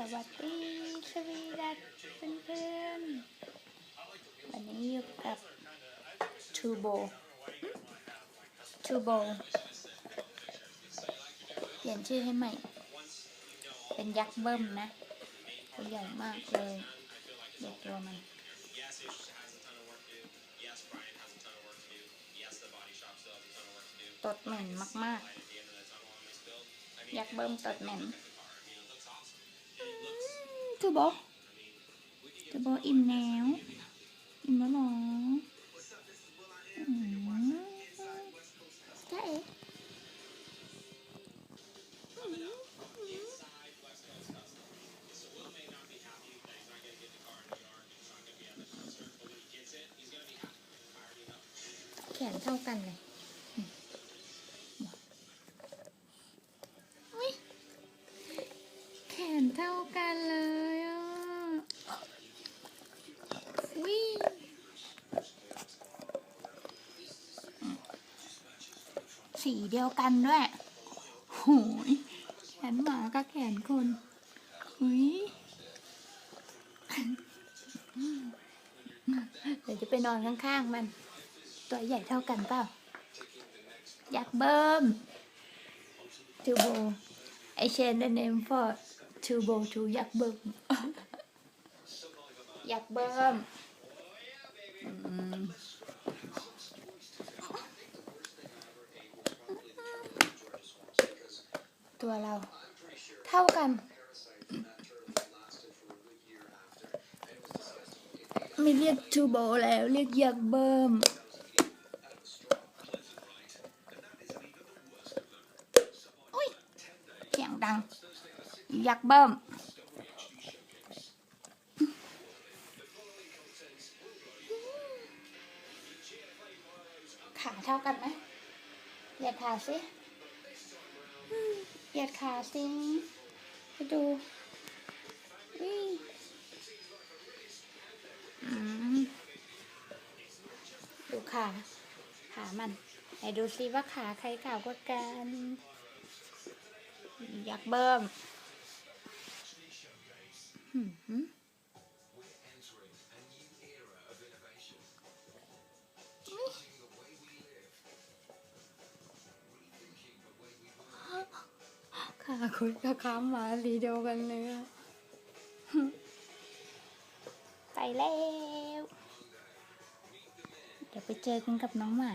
สวัสดีสวีดัสเพื่อนวันนี้อยู่กับทูโบทูโบเปลี่ยนชื่อให้ใหม่ เป็นยักษ์เบิ้มนะตัวใหญ่มากเลยเด็กตัวมันตดเหม็นมากๆ ยักษ์เบิ้มตดเหม็น เธอบอกเธอบอกอิ่มแล้ว อิ่มแล้วหรอได้แขนเท่ากันเลยแขนเท่ากันเลยอะวิ สีเดียวกันด้วยโหยแขนหมากับแขนคนหุยเดี๋ยวจะไปนอนข้างๆมัน ตัวใหญ่เท่ากันเปล่ายักษ์เบิ้ม Turbo I change the name for Turbo to ยักษ์เบิ้มยักษ์เบิ้ม ตัวเรา เท่ากัน ไม่เรียกทูโบแล้วเรียกยักเบิ้มอุ้ยเสียงดัง ยักเบิ้มขาเท่ากันไหมเหยียดขาสิ เหยียดขาสิไปดูวิอืมดูขา ขามันไหนดูซิว่าขาใครเก่ากว่ากัน อยักเบิ้ม คุณกับขาหมาสีเดียวกันเลยอะไปแล้ว เดี๋ยวไปเจอกันกับน้องหมา